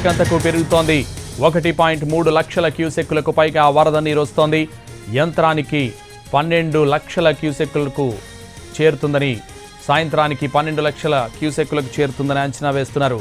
అంతకంతకు పెరుగుతోంది. ఒకటి పాయింట్ మూడు లక్షల క్యూసెక్కులకు పైగా వరద నీరు వస్తోంది. యంత్రానికి పన్నెండు లక్షల క్యూసెక్కులకు చేరుతుందని సాయంత్రానికి పన్నెండు లక్షల క్యూసెక్కులకు చేరుతుందని అంచనా వేస్తున్నారు.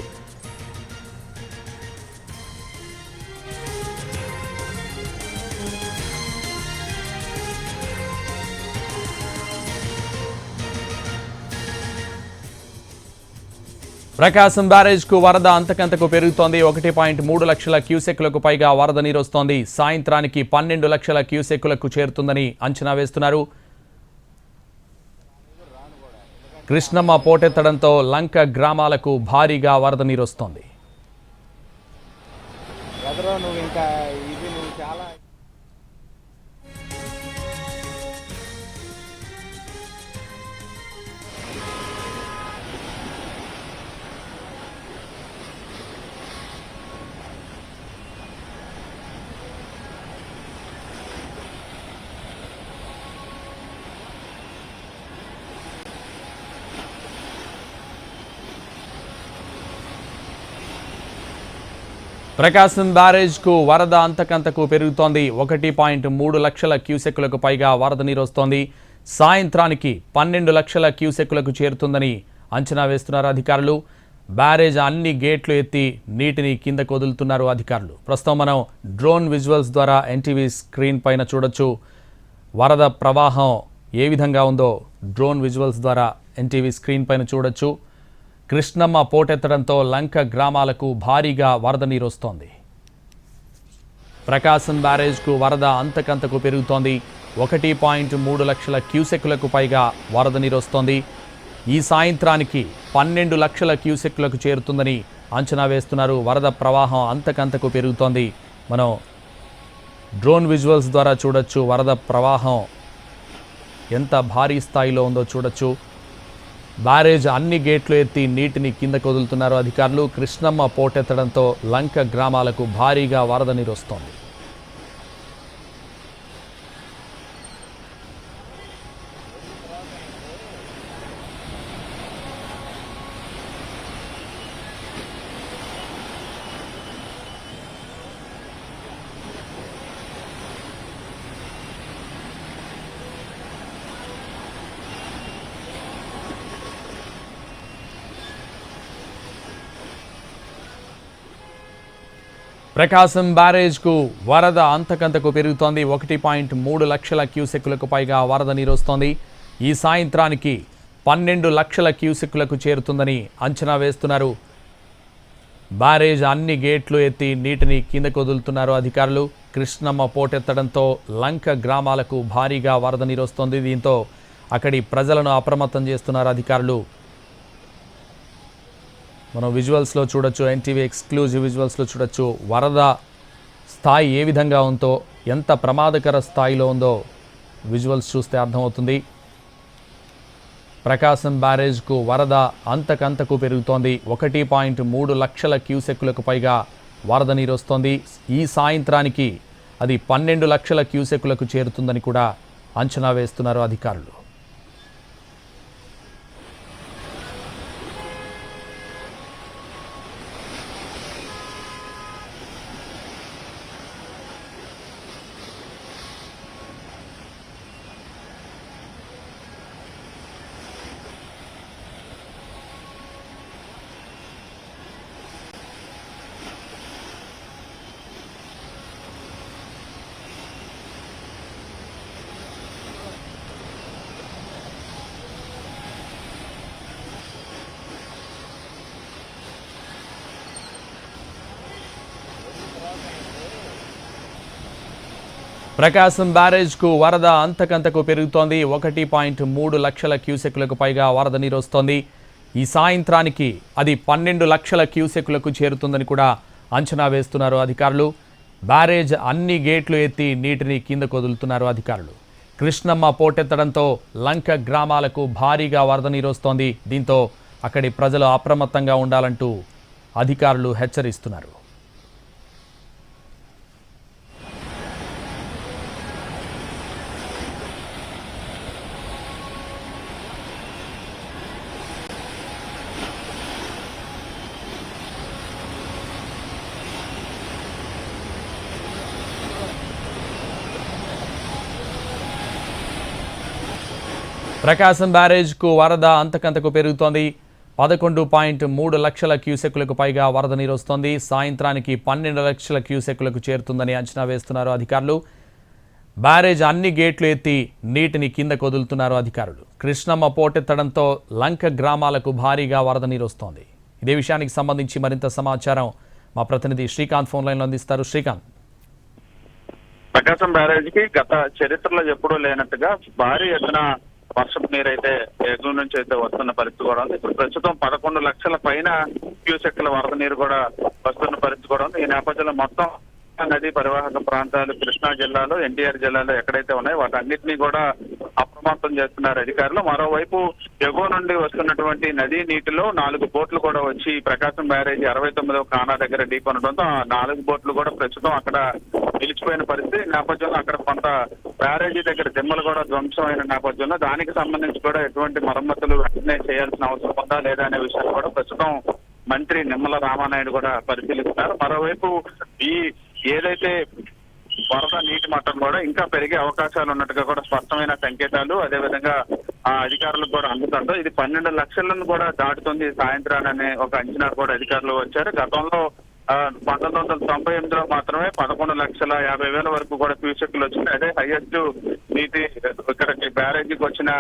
ప్రకాశం బ్యారేజ్కు వరద అంతకంతకు పెరుగుతోంది. ఒకటి పాయింట్ మూడు లక్షల క్యూసెక్కులకు పైగా వరద నీరు వస్తోంది సాయంత్రానికి పన్నెండు లక్షల క్యూసెక్కులకు చేరుతుందని అంచనా వేస్తున్నారు. కృష్ణమ్మ పోటెత్తడంతో లంక గ్రామాలకు భారీగా వరద నీరు వస్తోంది ఇంకా ప్రకాశం బ్యారేజ్కు వరద అంతకంతకు పెరుగుతోంది. ఒకటి పాయింట్ మూడు లక్షల క్యూసెక్కులకు పైగా వరద నీరు వస్తోంది. సాయంత్రానికి పన్నెండు లక్షల క్యూసెక్కులకు చేరుతుందని అంచనా వేస్తున్నారు అధికారులు. బ్యారేజ్ అన్ని గేట్లు ఎత్తి నీటిని కిందకు వదులుతున్నారు అధికారులు. ప్రస్తుతం మనం డ్రోన్ విజువల్స్ ద్వారా ఎన్టీవీ స్క్రీన్ పైన చూడొచ్చు. వరద ప్రవాహం ఏ విధంగా ఉందో డ్రోన్ విజువల్స్ ద్వారా ఎన్టీవీ స్క్రీన్ పైన చూడొచ్చు. కృష్ణమ్మ పోటెత్తడంతో లంక గ్రామాలకు భారీగా వరద నీరు వస్తోంది ప్రకాశం బ్యారేజ్కు వరద అంతకంతకు పెరుగుతోంది. ఒకటి పాయింట్ మూడు లక్షల క్యూసెక్లకు పైగా వరద నీరు వస్తోంది ఈ సాయంత్రానికి పన్నెండు లక్షల క్యూసెక్లకు చేరుతుందని అంచనా వేస్తున్నారు. వరద ప్రవాహం అంతకంతకు పెరుగుతోంది. మనం డ్రోన్ విజువల్స్ ద్వారా చూడొచ్చు. వరద ప్రవాహం ఎంత భారీ స్థాయిలో ఉందో చూడొచ్చు. బ్యారేజ్ అన్ని గేట్లు ఎత్తి నీటిని కిందకు వదులుతున్నారు అధికారులు. కృష్ణమ్మ పోటెత్తడంతో లంక గ్రామాలకు భారీగా వరద నీరు వస్తోంది. ప్రకాశం బ్యారేజ్కు వరద అంతకంతకు పెరుగుతోంది. ఒకటి పాయింట్ మూడు లక్షల క్యూసెక్కులకు పైగా వరద నీరు వస్తోంది ఈ సాయంత్రానికి పన్నెండు లక్షల క్యూసెక్కులకు చేరుతుందని అంచనా వేస్తున్నారు. బ్యారేజ్ అన్ని గేట్లు ఎత్తి నీటిని కిందకు వదులుతున్నారు అధికారులు. కృష్ణమ్మ పోటెత్తడంతో లంక గ్రామాలకు భారీగా వరద నీరు వస్తోంది దీంతో అక్కడి ప్రజలను అప్రమత్తం చేస్తున్నారు అధికారులు. మనం విజువల్స్లో చూడొచ్చు ఎన్టీవీ ఎక్స్క్లూజివ్ విజువల్స్లో చూడొచ్చు వరద స్థాయి ఏ విధంగా ఉందో ఎంత ప్రమాదకర స్థాయిలో ఉందో విజువల్స్ చూస్తే అర్థమవుతుంది. ప్రకాశం బ్యారేజ్కు వరద అంతకంతకు పెరుగుతోంది. ఒకటి పాయింట్ మూడు లక్షల క్యూసెక్కులకు పైగా వరద నీరు వస్తోంది. ఈ సాయంత్రానికి అది పన్నెండు లక్షల క్యూసెక్కులకు చేరుతుందని కూడా అంచనా వేస్తున్నారు అధికారులు. ప్రకాశం బ్యారేజ్కు వరద అంతకంతకు పెరుగుతోంది. ఒకటి పాయింట్ మూడు లక్షల క్యూసెక్లకు పైగా వరద నీరు వస్తోంది. ఈ సాయంత్రానికి అది పన్నెండు లక్షల క్యూసెక్లకు చేరుతుందని కూడా అంచనా వేస్తున్నారు అధికారులు. బ్యారేజ్ అన్ని గేట్లు ఎత్తి నీటిని కిందకు వదులుతున్నారు అధికారులు. కృష్ణమ్మ పోటెత్తడంతో లంక గ్రామాలకు భారీగా వరద నీరు వస్తోంది. దీంతో అక్కడి ప్రజలు అప్రమత్తంగా ఉండాలంటూ అధికారులు హెచ్చరిస్తున్నారు. ప్రకాశం బ్యారేజ్కు వరద అంతకంతకు పెరుగుతోంది. పదకొండు పాయింట్ మూడు లక్షల క్యూసెక్కులకు పైగా వరద నీరు వస్తోంది. సాయంత్రానికి పన్నెండు లక్షల క్యూసెక్కులకు చేరుతుందని అంచనా వేస్తున్నారు అధికారులు. బ్యారేజ్ అన్ని గేట్లు ఎత్తి నీటిని కింద కొదులుతున్నారు అధికారులు. కృష్ణమ్మ పోటెత్తడంతో లంక గ్రామాలకు భారీగా వరద నీరు వస్తోంది. ఇదే విషయానికి సంబంధించి మరింత సమాచారం మా ప్రతినిధి శ్రీకాంత్ ఫోన్ లైన్లో అందిస్తారు. శ్రీకాంత్. ప్రకాశం బ్యారేజ్కి గత చరిత్రలో ఎప్పుడూ లేనట్టుగా భారీ ఎత్తున వర్షపు నీరు అయితే ఎగువ నుంచి అయితే వస్తున్న పరిస్థితి కూడా ఉంది. ఇప్పుడు ప్రస్తుతం పదకొండు లక్షల పైన క్యూసెక్ల వరద నీరు కూడా వస్తున్న పరిస్థితి కూడా ఉంది. ఈ నేపథ్యంలో మొత్తం నది పరివాహక ప్రాంతాలు కృష్ణా జిల్లాలో ఎన్టీఆర్ జిల్లాలో ఎక్కడైతే ఉన్నాయో వాటన్నిటినీ కూడా అప్రమత్తం చేస్తున్నారు అధికారులు. మరోవైపు ఎగువ నుండి వస్తున్నటువంటి నదీ నీటిలో నాలుగు బోట్లు కూడా వచ్చి ప్రకాశం బ్యారేజ్ అరవై తొమ్మిదవ కానా దగ్గర ఢీకొనడంతో ఆ నాలుగు బోట్లు కూడా ప్రస్తుతం అక్కడ నిలిచిపోయిన పరిస్థితి. నేపథ్యంలో అక్కడ కొంత బ్యారేజీ దగ్గర దిమ్మలు కూడా ధ్వంసం అయిన నేపథ్యంలో దానికి సంబంధించి కూడా ఎటువంటి మరమ్మతులు వెంటనే చేయాల్సిన అవసరం ఉందా లేదా అనే విషయాన్ని కూడా ప్రస్తుతం మంత్రి నిమ్మల రామానాయుడు కూడా పరిశీలిస్తున్నారు. మరోవైపు ఈ ఏదైతే వరద నీటి మట్టం కూడా ఇంకా పెరిగే అవకాశాలు ఉన్నట్టుగా కూడా స్పష్టమైన సంకేతాలు అదేవిధంగా ఆ అధికారులకు కూడా అందుతుందో ఇది పన్నెండు లక్షలను కూడా దాటుతుంది సాయంత్రాన్ని ఒక అంచనా కూడా అధికారులు వచ్చారు. గతంలో పంతొమ్మిది వందల తొంభై ఎనిమిదిలో మాత్రమే పదకొండు లక్షల యాభై వేల వరకు కూడా క్యూసెక్లు వచ్చినాయి అదే హైయెస్ట్ నీటి ఇక్కడ బ్యారేజీకి వచ్చిన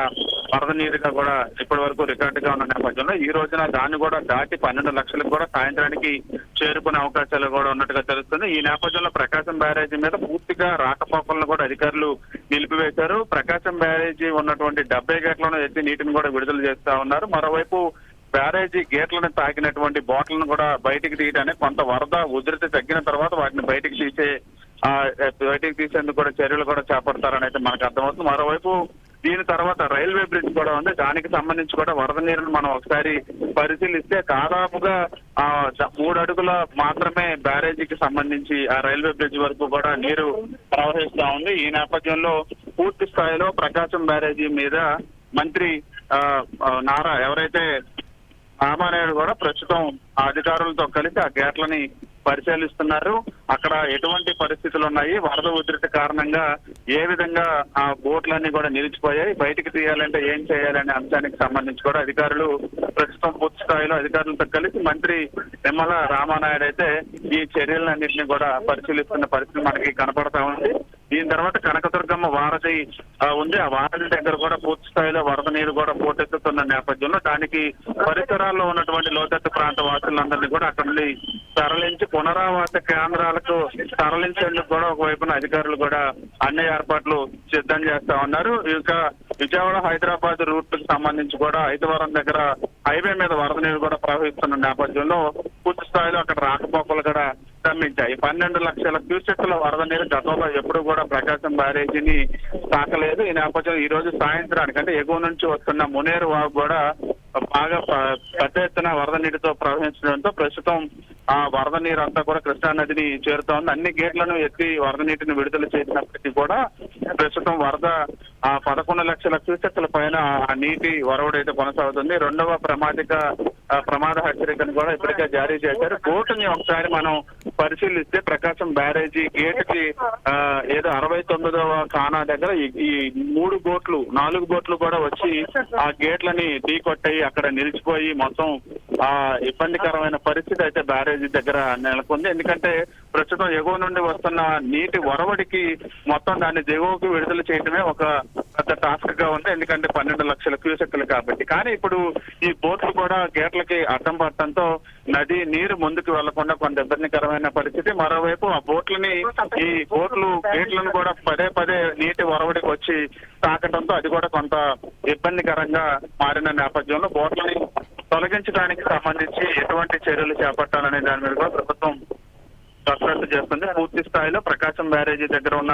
వరద నీరుగా కూడా ఇప్పటి వరకు రికార్డుగా ఉన్న నేపథ్యంలో ఈ రోజున దాన్ని కూడా దాటి పన్నెండు లక్షలకు కూడా సాయంత్రానికి చేరుకునే అవకాశాలు కూడా ఉన్నట్టుగా తెలుస్తుంది. ఈ నేపథ్యంలో ప్రకాశం బ్యారేజీ మీద పూర్తిగా రాకపోకలను కూడా అధికారులు నిలిపివేశారు. ప్రకాశం బ్యారేజీ ఉన్నటువంటి డెబ్బై గేట్లను ఎత్తి నీటిని కూడా విడుదల చేస్తా ఉన్నారు. మరోవైపు బ్యారేజీ గేట్లను తాకినటువంటి బాటిల్ను కూడా బయటికి తీయడానికి కొంత వరద ఉధృతి తగ్గిన తర్వాత వాటిని బయటికి తీసే బయటికి తీసేందుకు కూడా చర్యలు కూడా చేపడతారని అయితే మనకు అర్థమవుతుంది. మరోవైపు దీని తర్వాత రైల్వే బ్రిడ్జ్ కూడా ఉంది. దానికి సంబంధించి కూడా వరద నీరును మనం ఒకసారి పరిశీలిస్తే దాదాపుగా ఆ మూడు అడుగుల మాత్రమే బ్యారేజీకి సంబంధించి ఆ రైల్వే బ్రిడ్జ్ వరకు కూడా నీరు ప్రవహిస్తా ఉంది. ఈ నేపథ్యంలో పూర్తి స్థాయిలో ప్రకాశం బ్యారేజీ మీద మంత్రి ఆ, నారా ఎవరైతే రామారాయుడు కూడా ప్రస్తుతం అధికారులతో కలిసి ఆ గేట్లని పరిశీలిస్తున్నారు. అక్కడ ఎటువంటి పరిస్థితులు ఉన్నాయి వరద ఉధృతి కారణంగా ఏ విధంగా ఆ బోట్లన్నీ కూడా నిలిచిపోయాయి? బయటికి తీయాలంటే ఏం చేయాలనే అంశానికి సంబంధించి కూడా అధికారులు ప్రస్తుతం పూర్తి స్థాయిలో అధికారులతో కలిసి మంత్రి నిమ్మల రామానాయుడు అయితే ఈ చర్యలన్నింటినీ కూడా పరిశీలిస్తున్న పరిస్థితి మనకి కనపడతా ఉంది. దీని తర్వాత కనకదుర్గమ్మ వారధి ఉంది. ఆ వారధి దగ్గర కూడా పూర్తి స్థాయిలో వరద నీరు కూడా పోటెత్తుతున్న నేపథ్యంలో దానికి పరిసరాల్లో ఉన్నటువంటి లోతట్టు ప్రాంత వాసులందరినీ కూడా అక్కడ నుండి తరలించి పునరావాస కేంద్రాలకు తరలించేందుకు కూడా ఒకవైపున అధికారులు కూడా అన్ని ఏర్పాట్లు సిద్ధం చేస్తా ఉన్నారు. ఇంకా విజయవాడ హైదరాబాద్ రూట్కు సంబంధించి కూడా ఐదవరం దగ్గర హైవే మీద వరద నీరు కూడా ప్రవహిస్తున్న నేపథ్యంలో పూర్తి స్థాయిలో అక్కడ రాకపోకలు కూడా స్తంభించాయి. పన్నెండు లక్షల క్యూసెక్ల వరద నీరు గతంలో ఎప్పుడు కూడా ప్రకాశం బ్యారేజీని తాకలేదు. ఈ నేపథ్యంలో ఈ రోజు సాయంత్రానికి అంటే ఎగువ నుంచి వస్తున్న మునేరు వాగు కూడా బాగా పెద్ద ఎత్తున వరద నీటితో ప్రవహించడంతో ప్రస్తుతం ఆ వరద నీరు అంతా కూడా కృష్ణా నదిని చేరుతోంది. అన్ని గేట్లను ఎత్తి వరద నీటిని విడుదల చేసినప్పటికీ కూడా ప్రస్తుతం వరద ఆ పదకొండు లక్షల క్యూసెక్ల పైన నీటి వరవడైతే కొనసాగుతుంది. రెండవ ప్రమాదిక ప్రమాద హెచ్చరికను కూడా ఇప్పటికే జారీ చేశారు. బోటుని ఒకసారి మనం పరిశీలిస్తే ప్రకాశం బ్యారేజీ గేట్కి ఆ, ఏదో అరవై తొమ్మిదవ కానా దగ్గర ఈ- మూడు బోట్లు నాలుగు బోట్లు కూడా వచ్చి ఆ గేట్లని ఢీకొట్టాయి అక్కడ నిలిచిపోయి మొత్తం ఆ ఇబ్బందికరమైన పరిస్థితి అయితే బ్యారేజీ దగ్గర నెలకొంది. ఎందుకంటే ప్రస్తుతం ఎగువ నుండి వస్తున్న నీటి వరవడికి మొత్తం దాన్ని దిగువకు విడుదల చేయడమే ఒక పెద్ద టాస్క్గా ఉంది. ఎందుకంటే పన్నెండు లక్షల క్యూసెక్లు కాబట్టి. కానీ ఇప్పుడు ఈ బోట్లు కూడా గేట్లకి అడ్డం పడటంతో నది నీరు ముందుకు వెళ్ళకుండా కొంత ఇబ్బందికరమైన పరిస్థితి. మరోవైపు ఆ బోట్లని ఈ బోట్లు గేట్లను కూడా పదే పదే నీటి ఒరవడికి వచ్చి తాకటంతో అది కూడా కొంత ఇబ్బందికరంగా మారిన నేపథ్యంలో బోట్లని తొలగించడానికి సంబంధించి ఎటువంటి చర్యలు చేపట్టాలనే దాని మీద కూడా ప్రభుత్వం కసరత్తు చేస్తుంది. పూర్తి స్థాయిలో ప్రకాశం బ్యారేజీ దగ్గర ఉన్న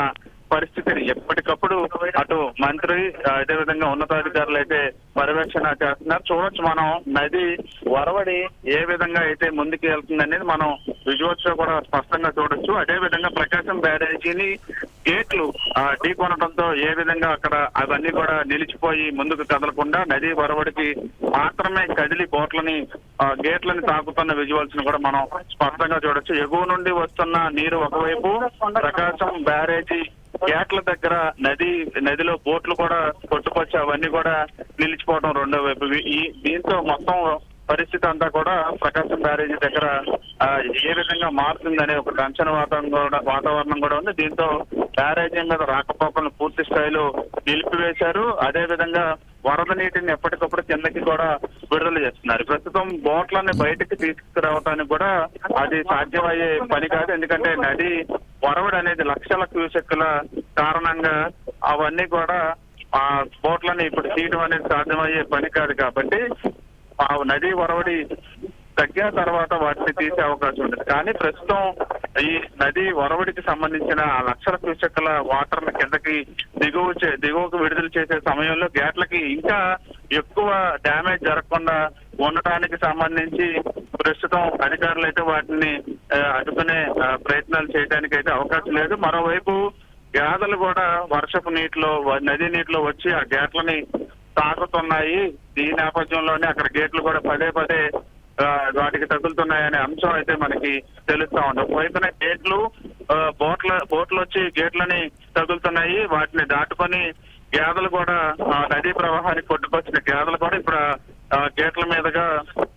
పరిస్థితిని ఎప్పటికప్పుడు అటు మంత్రి అదే విధంగా ఉన్నతాధికారులు అయితే పర్యవేక్షణ చేస్తున్నారు. చూడొచ్చు మనం నది వరవడి ఏ విధంగా అయితే ముందుకు వెళ్తుంది అనేది మనం విజువల్స్లో కూడా స్పష్టంగా చూడొచ్చు. అదే విధంగా ప్రకాశం బ్యారేజీని గేట్లు ఆ, ఢీకొనడంతో ఏ విధంగా అక్కడ అవన్నీ కూడా నిలిచిపోయి ముందుకు కదలకుండా నది వరవడికి మాత్రమే కదిలి బోట్లని ఆ, గేట్లని తాకుతున్న విజువల్స్ని కూడా మనం స్పష్టంగా చూడొచ్చు. ఎగువ నుండి వస్తున్న నీరు ఒకవైపు ప్రకాశం బ్యారేజీ గేట్ల దగ్గర నది నదిలో బోట్లు కూడా కొట్టుకొచ్చి అవన్నీ కూడా నిలిచిపోవడం రెండో వైపు. ఈ దీంతో మొత్తం పరిస్థితి అంతా కూడా ప్రకాశం బ్యారేజీ దగ్గర ఏ విధంగా మారుతుందనే ఒక టెన్షన్ వాతావరణం కూడా వాతావరణం కూడా ఉంది. దీంతో బ్యారేజీ మీద రాకపోకలను పూర్తి స్థాయిలో నిలిపివేశారు. అదే విధంగా వరద నీటిని ఎప్పటికప్పుడు కిందకి కూడా విడుదల చేస్తున్నారు. ప్రస్తుతం బోట్లని బయటకు తీసుకురావడానికి కూడా అది సాధ్యమయ్యే పని కాదు. ఎందుకంటే నది వరవడి అనేది లక్షల క్యూసెక్కుల కారణంగా అవన్నీ కూడా ఆ బోట్లని ఇప్పుడు తీయడం అనేది సాధ్యమయ్యే పని కాదు కాబట్టి ఆ నది వరవడి తగ్గిన తర్వాత వాటిని తీసే అవకాశం ఉంటుంది కానీ ప్రస్తుతం ఈ నది వరవడికి సంబంధించిన ఆ లక్షల క్యూసెక్ల వాటర్ కిందకి దిగువ చే- దిగువకు విడుదల చేసే సమయంలో గేట్లకి ఇంకా ఎక్కువ డ్యామేజ్ జరగకుండా ఉండటానికి సంబంధించి ప్రస్తుతం అధికారులు అయితే వాటిని అడ్డుకునే ప్రయత్నాలు చేయడానికి అయితే అవకాశం లేదు. మరోవైపు గాథలు కూడా వర్షపు నీటిలో నది నీటిలో వచ్చి ఆ గేట్లని తాకుతున్నాయి. ఈ నేపథ్యంలోనే అక్కడ గేట్లు కూడా పదే పదే వాటికి తగులుతున్నాయనే అంశం అయితే మనకి తెలుస్తా ఉంది. ఒకవైపున గేట్లు ఆ, బోట్ల బోట్లు వచ్చి గేట్లని తగులుతున్నాయి. వాటిని దాటుకొని గేదెలు కూడా నదీ ప్రవాహానికి కొట్టుకొచ్చిన గేదలు కూడా ఇప్పుడు ఆ గేట్ల మీదుగా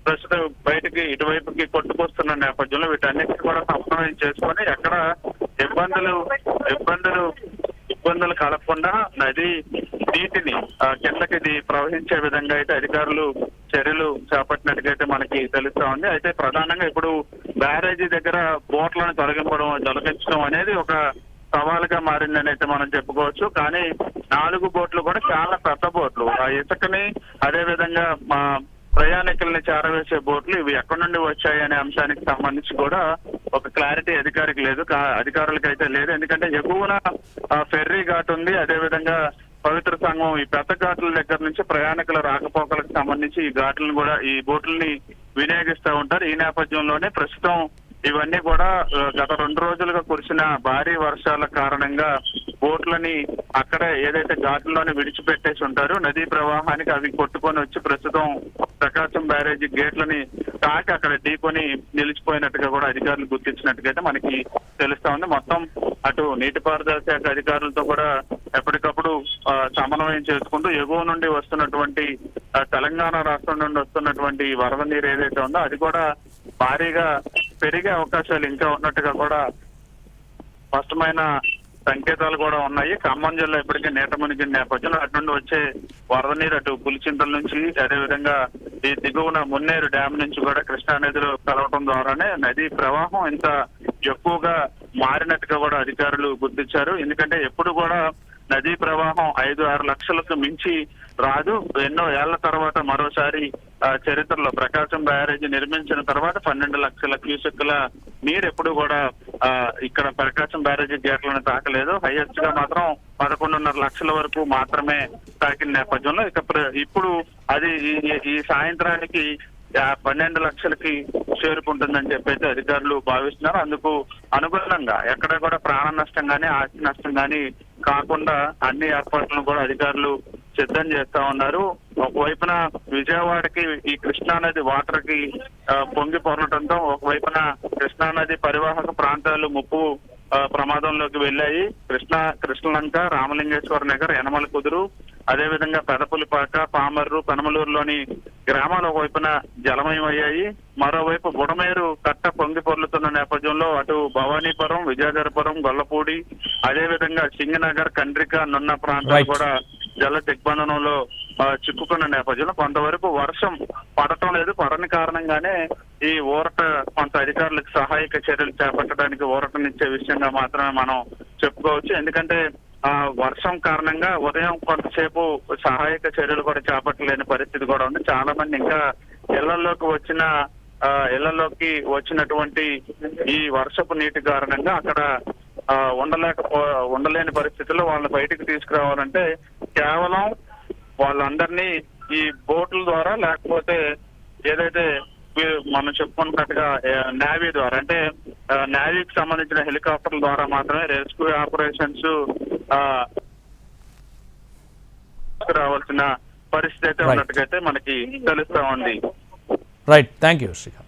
ప్రస్తుతం బయటికి ఇటువైపుకి కొట్టుకొస్తున్న నేపథ్యంలో వీటన్నిటిని కూడా సమన్వయం చేసుకొని ఎక్కడ ఇబ్బందులు ఇబ్బందులు ఇబ్బందులు కలగకుండా నది నీటిని ఆ, కిందకి ప్రవహించే విధంగా అయితే అధికారులు చర్యలు చేపట్టినట్టుగైతే మనకి తెలుస్తా ఉంది. అయితే ప్రధానంగా ఇప్పుడు బ్యారేజీ దగ్గర బోట్లను తొలగింపడం తొలగించడం అనేది ఒక సవాలుగా మారిందని అయితే మనం చెప్పుకోవచ్చు. కానీ నాలుగు బోట్లు కూడా చాలా పెద్ద బోట్లు. ఆ ఇసుకని అదే విధంగా మా ప్రయాణికుల్ని చేరవేసే బోట్లు ఇవి ఎక్కడి నుండి వచ్చాయి అనే అంశానికి సంబంధించి కూడా ఒక క్లారిటీ అధికారికి లేదు. అధికారులకి అయితే లేదు. ఎందుకంటే ఎగువన ఆ, ఫెర్రీ ఘాట్ ఉంది. అదే విధంగా పవిత్ర సంఘం ఈ పెద్ద ఘాట్ల దగ్గర నుంచి ప్రయాణికుల రాకపోకలకు సంబంధించి ఈ ఘాట్లను కూడా ఈ బోట్లని వినియోగిస్తూ ఉంటారు. ఈ నేపథ్యంలోనే ప్రస్తుతం ఇవన్నీ కూడా గత రెండు రోజులుగా కురిసిన భారీ వర్షాల కారణంగా బోట్లని అక్కడ ఏదైతే ఘాట్లలోనే విడిచిపెట్టేసి ఉంటారో నదీ ప్రవాహానికి అవి కొట్టుకొని వచ్చి ప్రస్తుతం ప్రకాశం బ్యారేజీ గేట్లని తాకి అక్కడ ఢీకొని నిలిచిపోయినట్టుగా కూడా అధికారులు గుర్తించినట్టుగా మనకి తెలుస్తా ఉంది. మొత్తం అటు నీటిపారుదల శాఖ అధికారులతో కూడా ఎప్పటికప్పుడు సమన్వయం చేసుకుంటూ ఎగువ నుండి వస్తున్నటువంటి తెలంగాణ రాష్ట్రం నుండి వస్తున్నటువంటి వరద నీరు ఏదైతే ఉందో అది కూడా భారీగా పెరిగే అవకాశాలు ఇంకా ఉన్నట్టుగా కూడా స్పష్టమైన సంకేతాలు కూడా ఉన్నాయి. ఖమ్మం జిల్లా ఇప్పటికే నీట మునిగిన నేపథ్యంలో అటు నుండి వచ్చే వరద నీరు అటు పులిచింతల నుంచి అదేవిధంగా ఈ దిగువన మున్నేరు డ్యామ్ నుంచి కూడా కృష్ణా నదిలో కలవటం ద్వారానే నది ప్రవాహం ఇంత ఎక్కువగా మారినట్టుగా కూడా అధికారులు గుర్తించారు. ఎందుకంటే ఎప్పుడు కూడా నదీ ప్రవాహం ఐదు ఆరు లక్షలకు మించి రాదు. ఎన్నో ఏళ్ళ తర్వాత మరోసారి ఆ, చరిత్రలో ప్రకాశం బ్యారేజీ నిర్మించిన తర్వాత పన్నెండు లక్షల క్యూసెక్కుల నీరు ఎప్పుడు కూడా ఇక్కడ ప్రకాశం బ్యారేజీ గేట్లను తాకలేదు. హైయెస్ట్గా మాత్రం పదకొండున్నర లక్షల వరకు మాత్రమే తాకిన నేపథ్యంలో ఇక ప్ర- ఇప్పుడు అది ఈ- ఈ సాయంత్రానికి పన్నెండు లక్షలకి చేరుకుంటుందని చెప్పైతే అధికారులు భావిస్తున్నారు. అందుకు అనుగుణంగా ఎక్కడ కూడా ప్రాణ నష్టం గానీ ఆస్తి నష్టం గానీ కాకుండా అన్ని ఏర్పాట్లను కూడా అధికారులు సిద్ధం చేస్తా ఉన్నారు. ఒకవైపున విజయవాడకి ఈ కృష్ణా నది వాటర్కి పొంగి పొరలటంతో ఒకవైపున కృష్ణా నది పరివాహక ప్రాంతాలు ముప్పు ప్రమాదంలోకి వెళ్ళాయి. కృష్ణ కృష్ణలంక రామలింగేశ్వర నగర్ యనమల కుదురు అదేవిధంగా పెదపులిపాక పామర్రు పెనమలూరులోని గ్రామాలు ఒకవైపున జలమయమయ్యాయి మరోవైపు బుడమేరు కట్ట పొంగి పొర్లుతున్న నేపథ్యంలో అటు భవానీపురం విజయధరపురం గొల్లపూడి అదేవిధంగా సింగనగర్ కండ్రిక నున్న ప్రాంతాలు. కూడా జల దిగ్బంధనంలో చిక్కుకున్న నేపథ్యంలో కొంతవరకు వర్షం పడటం లేదు. పడని కారణంగానే ఈ ఊరట కొంత అధికారులకు సహాయక చర్యలు చేపట్టడానికి ఊరటనిచ్చే విషయంగా మాత్రమే మనం చెప్పుకోవచ్చు. ఎందుకంటే వర్షం కారణంగా ఉదయం కొంతసేపు సహాయక చర్యలు కూడా చేపట్టలేని పరిస్థితి కూడా ఉంది. చాలా మంది ఇంకా ఇళ్ళలోకి వచ్చిన ఆ, ఇళ్ళలోకి వచ్చినటువంటి ఈ వర్షపు నీటి కారణంగా అక్కడ ఆ, ఉండలేకపో ఉండలేని పరిస్థితుల్లో వాళ్ళని బయటికి తీసుకురావాలంటే కేవలం వాళ్ళందరినీ ఈ బోట్ల ద్వారా లేకపోతే ఏదైతే మనం చెప్పుకున్నట్టుగా నేవీ ద్వారా అంటే నేవీకి సంబంధించిన హెలికాప్టర్ల ద్వారా మాత్రమే రెస్క్యూ ఆపరేషన్స్ రావాల్సిన పరిస్థితి అయితే. ఉన్నట్టుగా అయితే మనకి తెలుస్తా ఉంది. Right thank you Srikanth